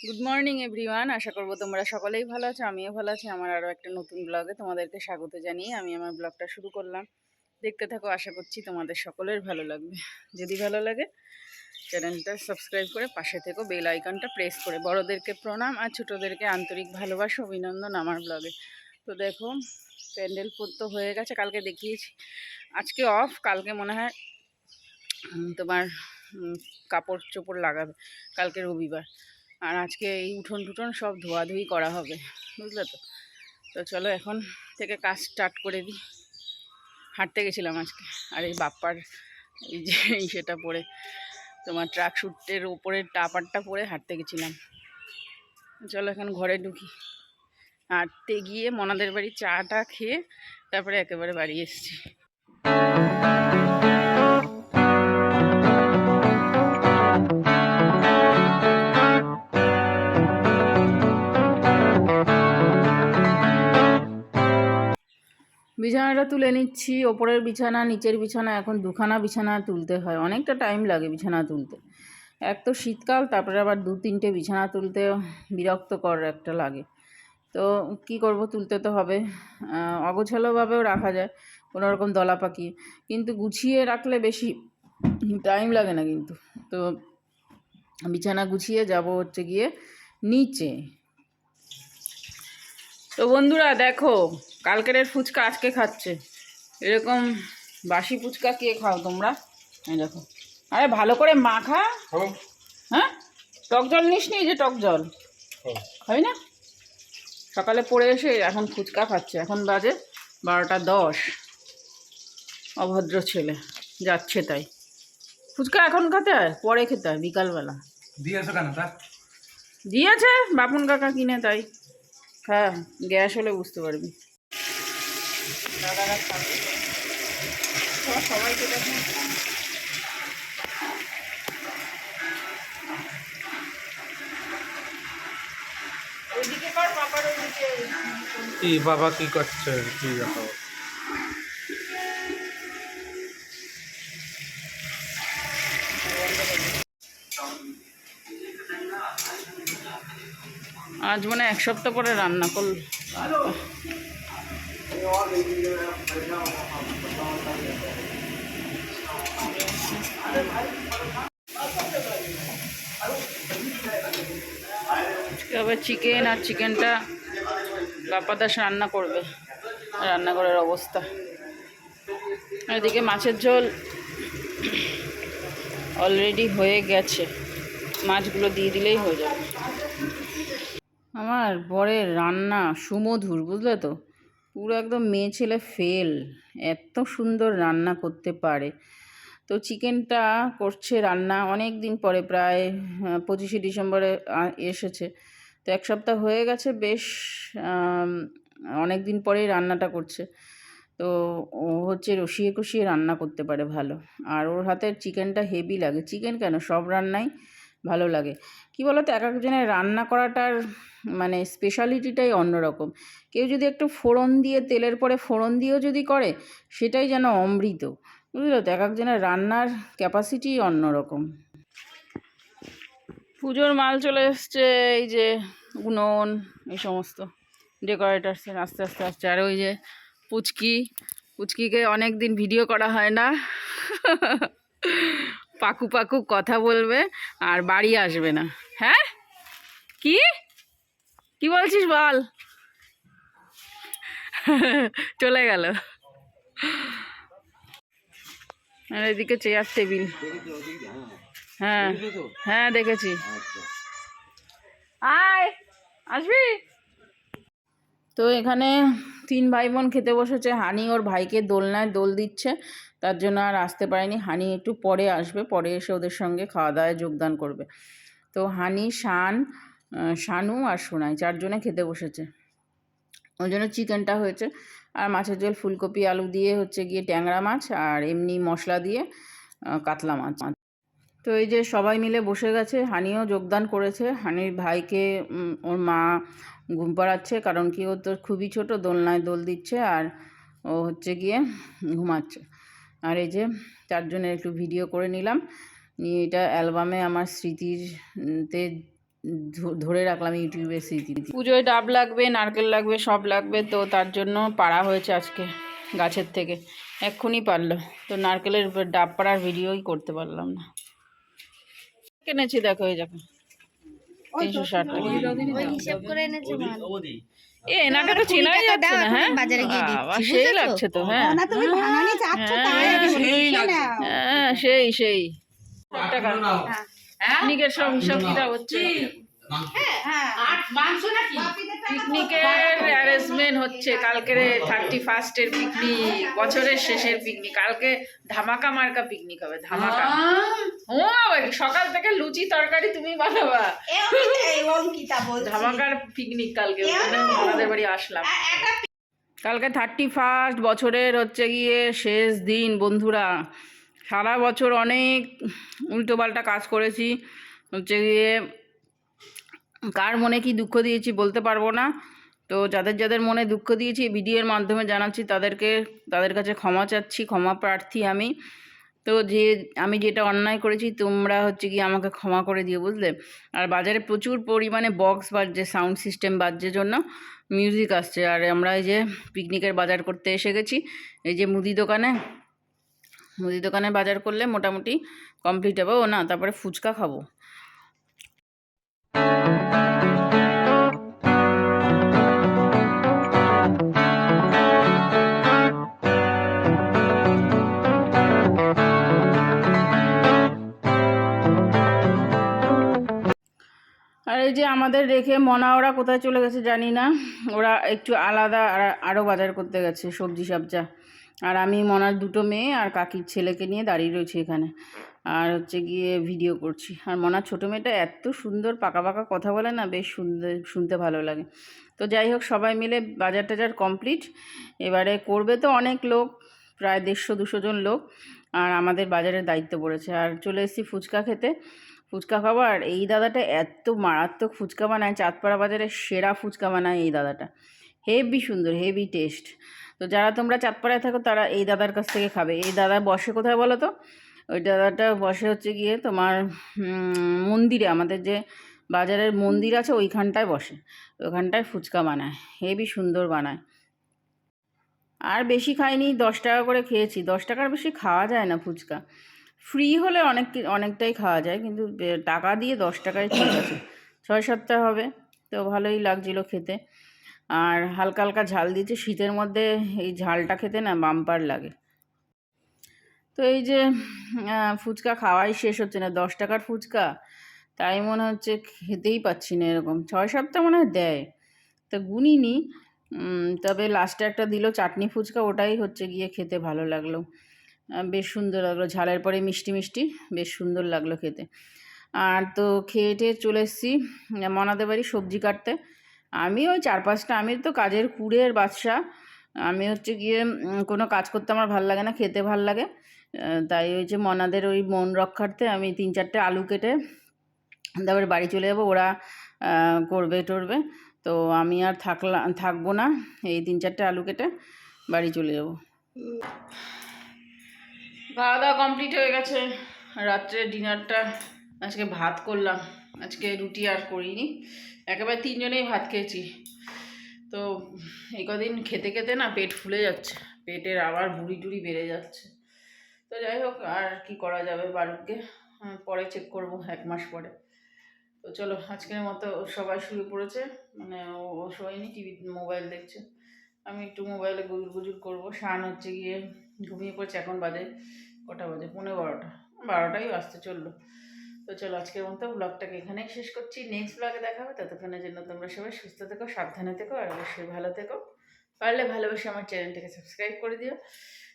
Good morning everyone আশা করব তোমরা সকলেই ভালো আছো, আমিও ভালো আছি। আমার আরও একটা নতুন ব্লগে তোমাদেরকে স্বাগত জানিয়ে আমি আমার ব্লগটা শুরু করলাম। দেখতে থাকো, আশা করছি তোমাদের সকলের ভালো লাগবে। যদি ভালো লাগে চ্যানেলটা সাবস্ক্রাইব করে পাশে থেকো বেল আইকনটা প্রেস করে। বড়োদেরকে প্রণাম আর ছোটোদেরকে আন্তরিক ভালোবাসা, অভিনন্দন আমার ব্লগে তো দেখো, প্যান্ডেল তো হয়ে গেছে, কালকে দেখিয়েছি। আজকে অফ কালকে মনে হয় তোমার কাপড় চোপড় লাগাবে। কালকে রবিবার। আর আজকে এই উঠোন টুঠোন সব ধোয়াধুয়ি করা হবে, বুঝলে তো? তো চলো এখন থেকে কাজ স্টার্ট করে দিই। হাঁটতে গেছিলাম আজকে, আর এই বাপ্পার এই যে সেটা পরে, তোমার ট্রাক শুটের ওপরে টাপারটা পরে হাঁটতে গেছিলাম। চলো এখন ঘরে ঢুকি। হাঁটতে গিয়ে মনাদের বাড়ি চাটা খেয়ে তারপরে একেবারে বাড়ি এসেছি। বিছানাটা তুলে নিচ্ছি, ওপরের বিছানা, নিচের বিছানা, এখন দুখানা বিছানা তুলতে হয়, অনেকটা টাইম লাগে বিছানা তুলতে। এক তো শীতকাল, তারপরে আবার দু তিনটে বিছানা তুলতে বিরক্তকর একটা লাগে। তো কি করব, তুলতে তো হবে। অগোছালোভাবেও রাখা যায় কোনো রকম দলা পাকিয়ে। কিন্তু গুছিয়ে রাখলে বেশি টাইম লাগে না কিন্তু। তো বিছানা গুছিয়ে যাব হচ্ছে গিয়ে নিচে। তো বন্ধুরা, দেখো কালকের ফুচকা আজকে খাচ্ছে। এরকম বাসি ফুচকা কে খাও তোমরা? দেখো। আরে ভালো করে মাখা। হ্যাঁ? টক জল নিস নি যে টক জল? হয় না? সকালে পড়ে এসে এখন ফুচকা খাচ্ছে। এখন বাজে বারোটা দশ। অভদ্র ছেলে। যাচ্ছে তাই। ফুচকা এখন খেতে হয়? পরে খেতে হয় বিকালবেলা। দিয়েছ কেন? তা? দিয়েছে। বাপন কাকা কিনে তাই। হ্যাঁ গ্যাস হলে বুঝতে পারবি। দাদারা খাবে সবাইকে দেখো ওইদিকে কর পাপার ওইদিকে কি বাবা কি করছে? কি দেখো আজ মানে এক সপ্তাহ পরে রান্না করল। চিকেন আর চিকেনটা বাপাদাস রান্না করবে, রান্নাঘরের অবস্থা। এদিকে মাছের ঝোল অলরেডি হয়ে গেছে। মাছগুলো দিয়ে দিলেই হয়ে যাবে। আমার বরের রান্না সুমধুর, বুঝলে তো? পুরো একদম মেয়ে ছেলে ফেল এত সুন্দর রান্না করতে পারে। তো চিকেনটা করছে রান্না অনেক দিন পরে, প্রায় পঁচিশে ডিসেম্বরে এসেছে। তো এক সপ্তাহ হয়ে গেছে, বেশ অনেক দিন পরেই রান্নাটা করছে। তো ও হচ্ছে রসিয়ে কষিয়ে রান্না করতে পারে ভালো। আর ওর হাতের চিকেনটা হেভি লাগে। চিকেন কেন? সব রান্নাই ভালো লাগে। কি বলো তো এক একজনের রান্না করাটার মানে স্পেশালিটিটাই অন্যরকম। কেউ যদি একটু ফোড়ন দিয়ে, তেলের পরে ফোড়ন দিয়েও যদি করে, সেটাই যেন অমৃত। বুঝলো তো? এক একজনের রান্নার ক্যাপাসিটি অন্যরকম। পুজোর মাল চলে এসছে, এই যে উনুন, এই সমস্ত ডেকোরেটার্সের আস্তে আস্তে আসছে। আর ওই যে পুচকি, পুচকিকে অনেক দিন ভিডিও করা হয় না। পাকু পাকু কথা বলবে, আর বাড়ি আসবে না। হ্যাঁ? কি? কি বলছিস বল? চলে গেল। এদিকে চেয়ার টেবিল হ্যাঁ হ্যাঁ দেখেছি। আয়, আসবি? তো এখানে তিন ভাই বোন খেতে বসেছে। হানি ওর ভাইকে দোলনায় দোল দিচ্ছে। তার জন্য আর আসতে পারেনি। হানি একটু পরে আসবে। পরে এসে ওদের সঙ্গে খাওয়া দাওয়ায় যোগদান করবে। তো হানি, শান শানু আর সোনাই, চারজনে খেতে বসেছে। ওই জন্য চিকেনটা হয়েছে। আর মাছের ঝোল ফুলকপি, আলু দিয়ে হচ্ছে গিয়ে ট্যাংরা মাছ আর এমনি মশলা দিয়ে কাতলা মাছ। তো এই যে সবাই মিলে বসে গেছে, হানিও যোগদান করেছে। হানির ভাইকে ওর মা ঘুম পাড়াচ্ছে কারণ কি ও তো খুবই ছোট, দোলনায় দোল দিচ্ছে আর ও হচ্ছে গিয়ে ঘুমাচ্ছে। আর এই যে চারজনের একটু ভিডিও করে নিলাম। নিয়ে এটা অ্যালবামে আমার স্মৃতির তে ধরে রাখলাম ইউটিউবের স্মৃতি। পুজোয় ডাব লাগবে নারকেল লাগবে সব লাগবে তো তার জন্য পাড়া হয়েছে আজকে গাছের থেকে। এক্ষুনি পারল তো নারকেলের ডাব পাড়ার ভিডিওই করতে পারলাম না। কিনেছি দেখো এই দেখো। তিনশো ষাট টাকা। ওই হিসেব করে এনেছে ভালো এ এনাকে তো চেনাই যাচ্ছে না হ্যাঁ? বাজারে গিয়ে দিচ্ছি, সেই লাগছে তো হ্যাঁ। না তুমি ভাঙানি চাচ্ছ তাই হ্যাঁ, সেই খেয়ে লাগছে। নাও। হ্যাঁ সেই সেই। টাকা। পিকনিকের সব হিসাব কিতাব হচ্ছে। পিকনিকের অ্যারেঞ্জমেন্ট হচ্ছে। কালকে থার্টি ফার্স্টের পিকনিক বছরের শেষের পিকনিক। কালকে ধামাকা মার্কা পিকনিক হবে ধামাকা। ও সকাল থেকে লুচি তরকারি তুমি বানাবা। ধামাকার পিকনিক কালকে ওখানে আমাদের বাড়ি আসলাম। কালকে থার্টি ফার্স্ট বছরের হচ্ছে গিয়ে শেষ দিন বন্ধুরা। সারা বছর অনেক উল্টোপাল্টা কাজ করেছি। হচ্ছে গিয়ে কার মনে কি দুঃখ দিয়েছি বলতে পারব না। তো যাদের যাদের মনে দুঃখ দিয়েছি ভিডিওর মাধ্যমে জানাচ্ছি তাদেরকে, তাদের কাছে ক্ষমা চাচ্ছি, ক্ষমা প্রার্থী আমি। তো যে আমি যেটা অন্যায় করেছি তোমরা হচ্ছে কি আমাকে ক্ষমা করে দিও, বুঝলে? আর বাজারে প্রচুর পরিমাণে বক্স বাজছে সাউন্ড সিস্টেম বাজছে জন্য মিউজিক আসছে। আর আমরা এই যে পিকনিকের বাজার করতে এসে গেছি। এই যে মুদি দোকানে মুদি দোকানে বাজার করলে মোটামুটি কমপ্লিট হবে। ও না, তারপরে ফুচকা খাব। আর এই যে আমাদের রেখে মনা, ওরা কোথায় চলে গেছে জানি না। ওরা একটু আলাদা আর আরও বাজার করতে গেছে, সবজি সবজা। আর আমি মনার দুটো মেয়ে আর কাকির ছেলেকে নিয়ে দাঁড়িয়ে রয়েছি এখানে। আর হচ্ছে গিয়ে ভিডিও করছি। আর মনার ছোটো মেয়েটা এত সুন্দর পাকা পাকা কথা বলে না, বেশ সুন্দর শুনতে ভালো লাগে। তো যাই হোক, সবাই মিলে বাজার টাজার কমপ্লিট এবারে করবে তো অনেক লোক, প্রায় দেড়শো, দুশো জন লোক, আর আমাদের বাজারের দায়িত্ব পড়েছে। আর চলে এসেছি ফুচকা খেতে। ফুচকা খাব। আর এই দাদাটা এত মারাত্মক ফুচকা বানায়, চাঁদপাড়া বাজারের সেরা ফুচকা বানায় এই দাদাটা। হেভি সুন্দর হেভি টেস্ট তো যারা তোমরা চাঁদপাড়ায় থাকো, তারা এই দাদার কাছ থেকে খাবে। এই দাদা বসে কোথায় বলো তো? ওই দাদাটা বসে হচ্ছে গিয়ে তোমার মন্দিরে, আমাদের যে বাজারের মন্দির আছে, ওইখানটায় বসে। ওইখানটায় ফুচকা বানায়, হেবি সুন্দর বানায়। আর বেশি খাইনি, দশ টাকা করে খেয়েছি। দশ টাকার বেশি খাওয়া যায় না ফুচকা। ফ্রি হলে অনেক, অনেকটাই খাওয়া যায়, কিন্তু টাকা দিয়ে দশ টাকায় ঠিক আছে ছয় সাতটা হবে, তো ভালোই লাগছিল খেতে। আর হালকা হালকা ঝাল দিয়েছে। শীতের মধ্যে এই ঝালটা খেতে না বাম্পার লাগে। তো এই যে ফুচকা খাওয়াই শেষ হচ্ছে না, দশ টাকার ফুচকা। তাই মনে হচ্ছে খেতেই পাচ্ছি না এরকম। ছয় সাতটা মনে হয় দেয়। তো গুনিনি তবে লাস্টে একটা দিল চাটনি ফুচকা, ওটাই হচ্ছে গিয়ে খেতে ভালো লাগল। বেশ সুন্দর লাগল। ঝালের পরে মিষ্টি মিষ্টি, বেশ সুন্দর লাগল খেতে। আর তো খেয়ে টেয়ে চলে এসেছি, মনাদের বাড়ি সবজি কাটতে। আমি ওই চার পাঁচটা আমি তো কাজের কুড়ের বাদশা। আমি হচ্ছে গিয়ে কোনো কাজ করতে আমার ভালো লাগে না, খেতে ভালো লাগে। তাই ওই যে মনাদের ওই মন রক্ষার্থে আমি তিন চারটে আলু কেটে তারপরে বাড়ি চলে যাব, ওরা করবে টরবে। তো আমি আর থাকলাম থাকব না, এই তিন চারটে আলু কেটে বাড়ি চলে যাব। খাওয়া দাওয়া কমপ্লিট হয়ে গেছে। রাত্রে ডিনারটা, আজকে ভাত করলাম। আজকে রুটি আর করিনি। একেবারে তিনজনেই ভাত খেয়েছি। তো এই কদিন খেতে খেতে না পেট ফুলে যাচ্ছে, পেটের আবার বুড়ি টুড়ি বেড়ে যাচ্ছে। তো যাই হোক, আর কি করা যাবে বাড়িকে পরে চেক করব এক মাস পরে। তো চলো, আজকের মতো সবাই শুয়ে পড়েছে মানে ও ও শোয়নি টিভি মোবাইল দেখছে। আমি একটু মোবাইলে গুজুর গুজুর করব। সান হচ্ছে গিয়ে, ঘুমিয়ে পড়ছে এখন বাজে কটা বাজে? পনেরো বারোটা। বারোটাই আসতে চলল। তো চলো আজকের মতো ব্লগটাকে এখানেই শেষ করছি। নেক্সট ব্লগে দেখা হবে। ততক্ষণের জন্য তোমরা সবাই সুস্থ থেকো, সাবধানে থেকো আর অবশ্যই ভালো থেকো। পারলে ভালোবেসে আমার চ্যানেলটাকে সাবস্ক্রাইব করে দিও।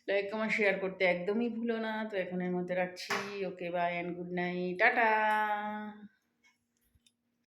লাইক কমেন্ট শেয়ার করতে একদমই ভুলো না। তো এখানের মধ্যে রাখছি। Okay bye and good night tata!